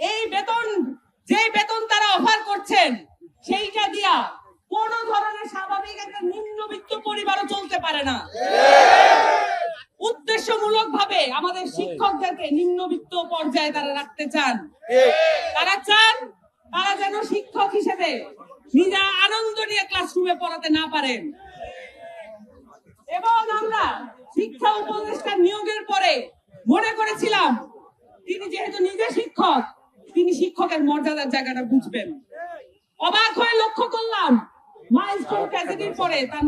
এই বেতন যে বেতন তারা অফার করছেন, সেইটা দিয়া কোন ধরনের স্বাভাবিক একটা নিম্নবিত্ত পরিবারও চলতে পারে না। উদ্দেশ্যমূলক ভাবে আমাদের শিক্ষকদেরকে নিম্নবিত্ত পর্যায়ে তারা রাখতে চান। তারা চান তারা যেন শিক্ষক হিসেবে নিজেরা আনন্দ নিয়ে ক্লাসরুমে পড়াতে না পারেন। এবং আমরা শিক্ষা উপদেষ্টা নিয়োগের পরে মনে করেছিলাম, তিনি যেহেতু নিজে শিক্ষক তিনি শিক্ষকের মর্যাদার জায়গাটা বুঝবেন। অবাক হয়ে লক্ষ্য করলাম পরে তার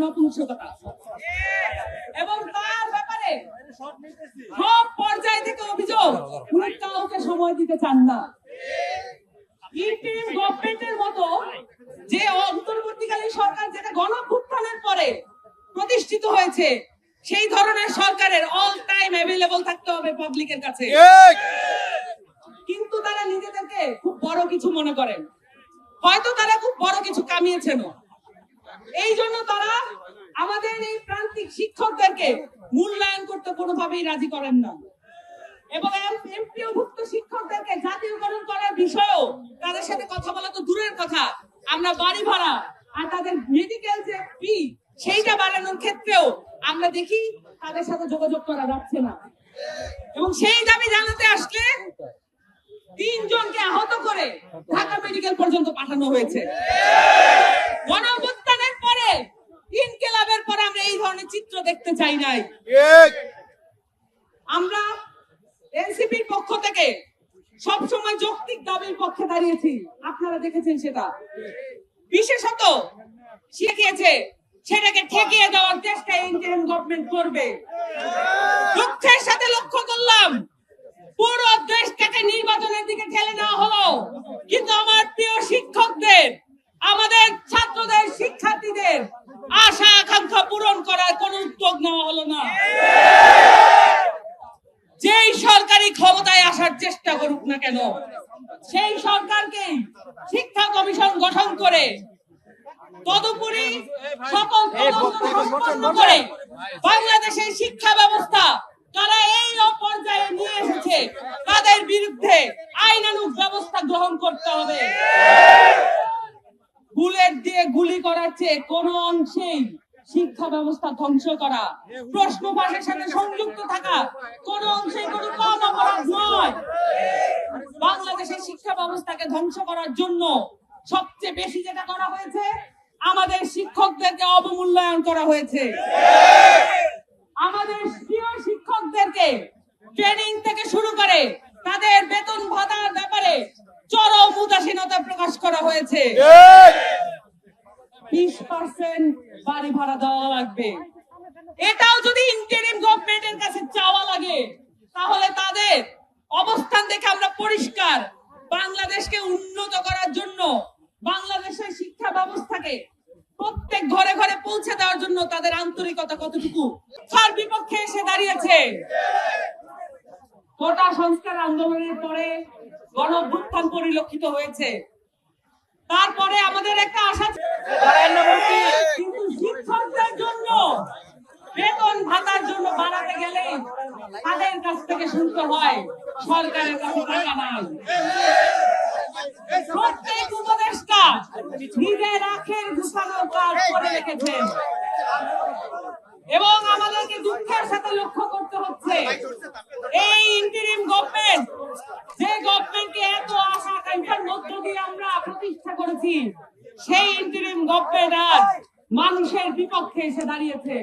অভিযোগ সময় দিতে চান না। মতো যে সরকার যেটা গণভুত্থানের পরে প্রতিষ্ঠিত হয়েছে, সেই ধরনের সরকারের অল টাইম অ্যাভেলেবল থাকতে হবে পাবলিকের কাছে। কিন্তু তারা নিজেদেরকে খুব বড় কিছু মনে করেন। হয়তো তারা খুব বড় কিছু কামিয়েছেন। এই জন্য তারা আমাদের এই প্রান্তিক শিক্ষকদেরকে মূল্যায়ন করতে কোনোভাবেই রাজি করেন না। এবং এমপিওভুক্ত শিক্ষকদেরকে জাতীয়করণ করার বিষয়েও তাদের সাথে কথা বলা তো দূরের কথা। আমরা বাড়ি ভাড়া আর তাদের মেডিকেল যে ফি সেইটা বাড়ানোর ক্ষেত্রেও আমরা দেখি তাদের সাথে যোগাযোগ করা যাচ্ছে না। এবং সেই দাবি জানাতে আসলে তিনজনকে আহত করে ঢাকা মেডিকেল পর্যন্ত পাঠানো হয়েছে। গণঅভ্যুত্থানের পরে ইনকেলাবের পরে আমরা এই ধরনের চিত্র দেখতে চাই নাই। আমরা এনসিপির পক্ষ থেকে সব সময় যৌক্তিক দাবির পক্ষে দাঁড়িয়েছি। আপনারা দেখেছেন সেটা। বিশেষত শিখিয়েছে সেটাকে ঠেকিয়ে দেওয়ার চেষ্টা ইন্ডিয়ান গভর্নমেন্ট করবে। দুঃখের সাথে লক্ষ্য করলাম পুরো দেশটাকে নির্বাচনের দিকে ঠেলে নেওয়া হলো। কিন্তু আমার প্রিয় শিক্ষকদের আমাদের ছাত্রদের শিক্ষার্থীদের আশা আকাঙ্ক্ষা পূরণ করার কোনো উদ্যোগ নেওয়া হলো না। যেই সরকারি ক্ষমতায় আসার চেষ্টা করুক না কেন সেই সরকারকে শিক্ষা কমিশন গঠন করে তদুপরি সকল করে বাংলাদেশের শিক্ষা ব্যবস্থা তারা এই পর্যায়ে নিয়ে এসেছে। তাদের বিরুদ্ধে আইনানুগ ব্যবস্থা গ্রহণ করতে হবে। বুলেট দিয়ে গুলি করার চেয়ে কোন অংশেই শিক্ষা ব্যবস্থা ধ্বংস করা। প্রশ্ন পাশের সাথে সংযুক্ত থাকা কোন অংশে কোনো কম অপরাধ নয়। বাংলাদেশের শিক্ষা ব্যবস্থাকে ধ্বংস করার জন্য সবচেয়ে বেশি যেটা করা হয়েছে, আমাদের শিক্ষকদেরকে অবমূল্যায়ন করা হয়েছে। শিক্ষকদেরকে ট্রেনিং থেকে শুরু করে তাদের বেতন ভাতার ব্যাপারে চরম উদাসীনতা প্রকাশ করা হয়েছে। বিশ পার্সেন্ট বাড়ি ভাড়া দেওয়া লাগবে। এটাও যদি ইন্টারিম গভর্নমেন্টের কাছে চাওয়া লাগে তাহলে তাদের অবস্থান দেখে আমরা পরিষ্কার। বাংলাদেশকে উন্নত করার জন্য বাংলাদেশের শিক্ষা ব্যবস্থাকে প্রত্যেক ঘরে ঘরে পৌঁছে দেওয়ার জন্য তাদের আন্তরিকতা কতটুকু? তার বিপক্ষে এসে দাঁড়িয়েছে। কোটা সংস্কার আন্দোলনের পরে গণ পরিলক্ষিত হয়েছে। তারপরে আমাদের একটা আশা কিন্তু শিক্ষকদের জন্য, বেতন ভাতার জন্য বাড়াতে গেলে তাদের কাছ থেকে শুনতে হয়, সরকারের কাছে টাকা নাই। প্রত্যেক নিজের আখের গুছানোর কাজ করে রেখেছেন। এবং আমাদেরকে দুঃখের সাথে লক্ষ্য করতে হচ্ছে। এই ইন্টারিম গভর্নমেন্ট যে গভর্নমেন্টকে এত আশা আকাঙ্ক্ষার মধ্য দিয়ে আমরা প্রতিষ্ঠা করেছি, সেই ইন্টারিম গভর্নমেন্ট আজ মানুষের বিপক্ষে এসে দাঁড়িয়েছে।